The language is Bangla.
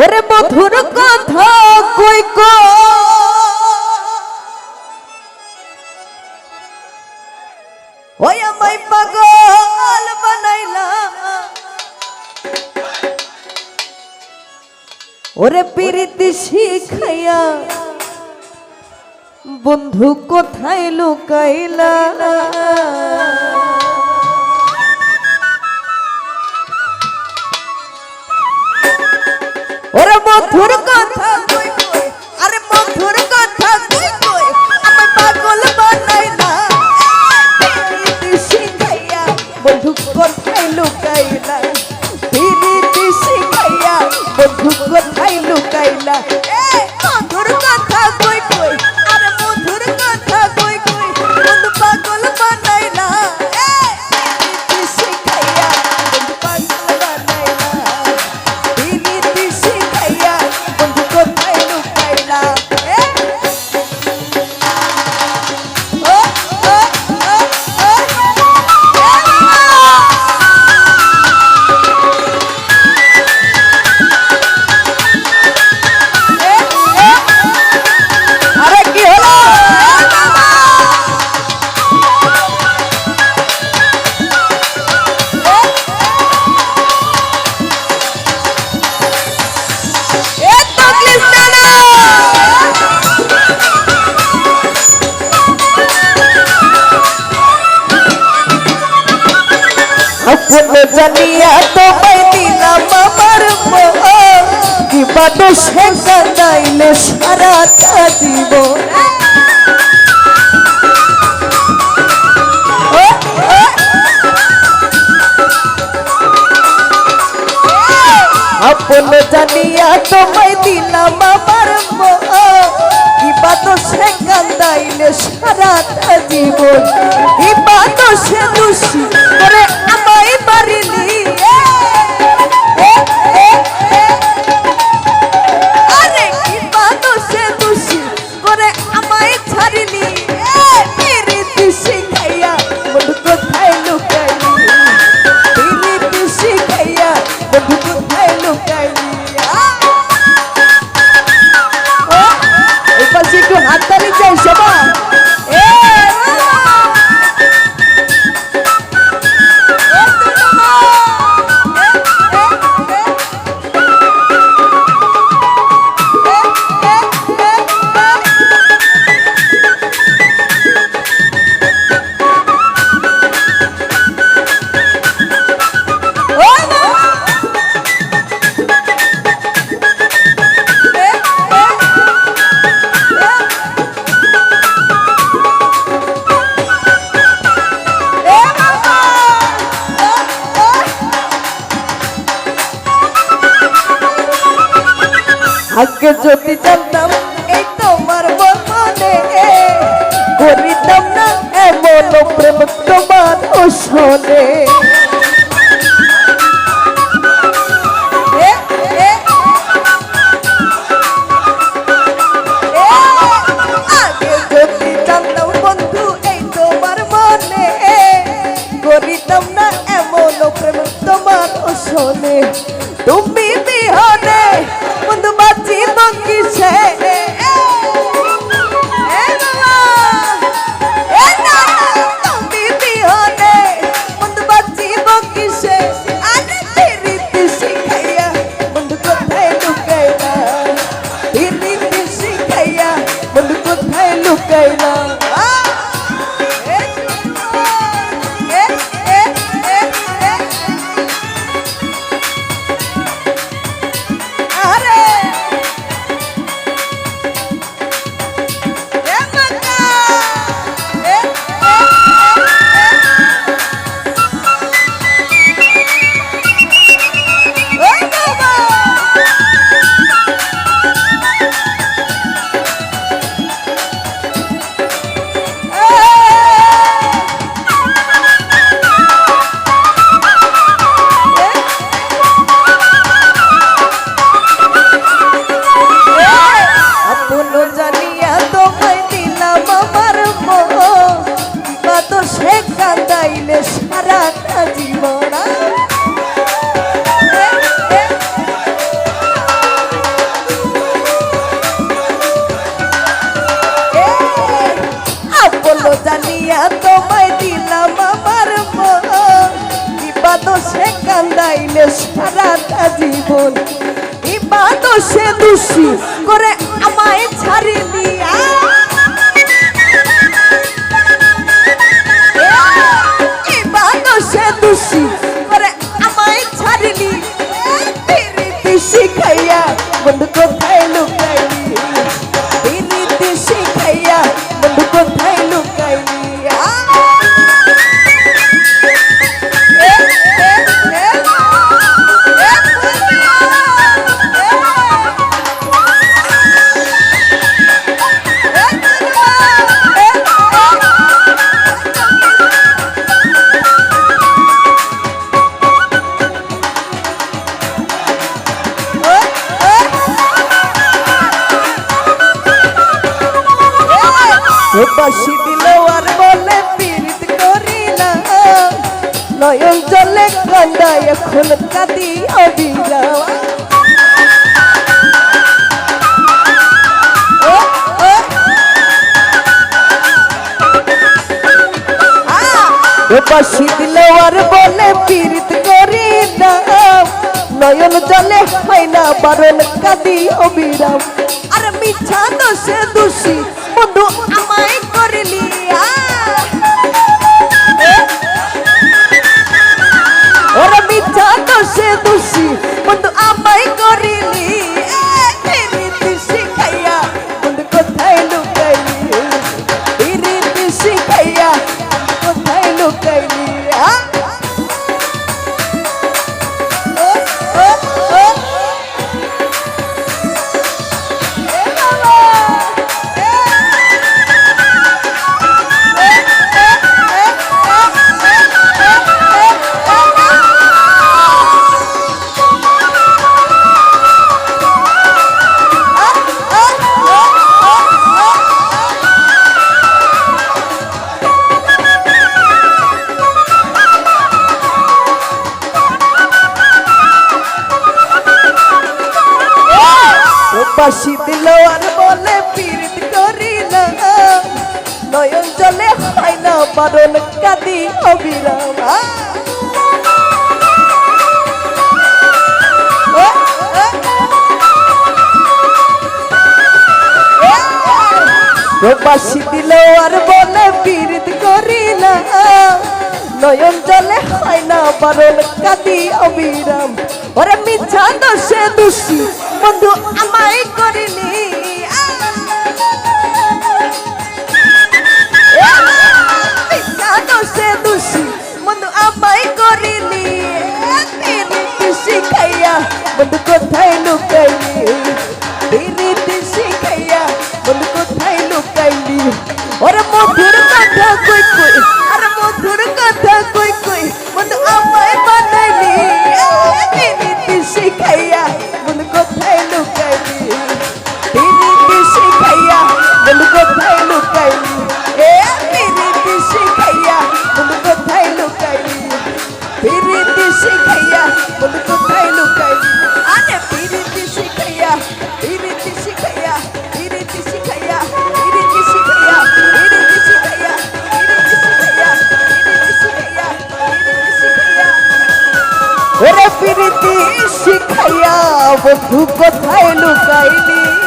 ওরে মধুর কথা কই কো ওই আমায় পাগল বানাইলা। ওরে পিরিতি শিখাইয়া বন্ধু কোথায় লুকাইলা? মথুর জানিয়া তোমায় দিলাম আমার কি মানুষে কাঁদাইলে সারাটা জীবন। আপন জানিয়া তোমায় দিলাম আমার ইবা তো সে কান্দাইলে সারাটা জীবন। ইবা তো সে দোষী করে আমায় মারিলি আজকে যদি জানতাম, এই তোমার বদনে করিতাম না এমন প্রেম তোমার শোনে তোমার তুমি বিহনে ভালো জানিয়া তোমায় দিলাম আমার সে কান্দাইলে সারাটা জীবন। সে দোষী করে আমায় ছাড়ি দিয়া দিল আর বলে পীড়িত করি না। নয়ন জলে হয় না বারণ কাঁদি অবিরাম। আর মিছা দোষে দোষী বাসি দিল আর বলে পীড়িত করি না। নয়ন জলে হয় না বারণ কাদি অবিরাম। বাসি দিল আর বলে পীড়িত করি না। নয়ন জলে হয় না বারণ কাদি অবিরাম। ওরে মিছা দোষে দোষী বন্ধু কোথায় বন্ধু কোথায় লুকাইলি?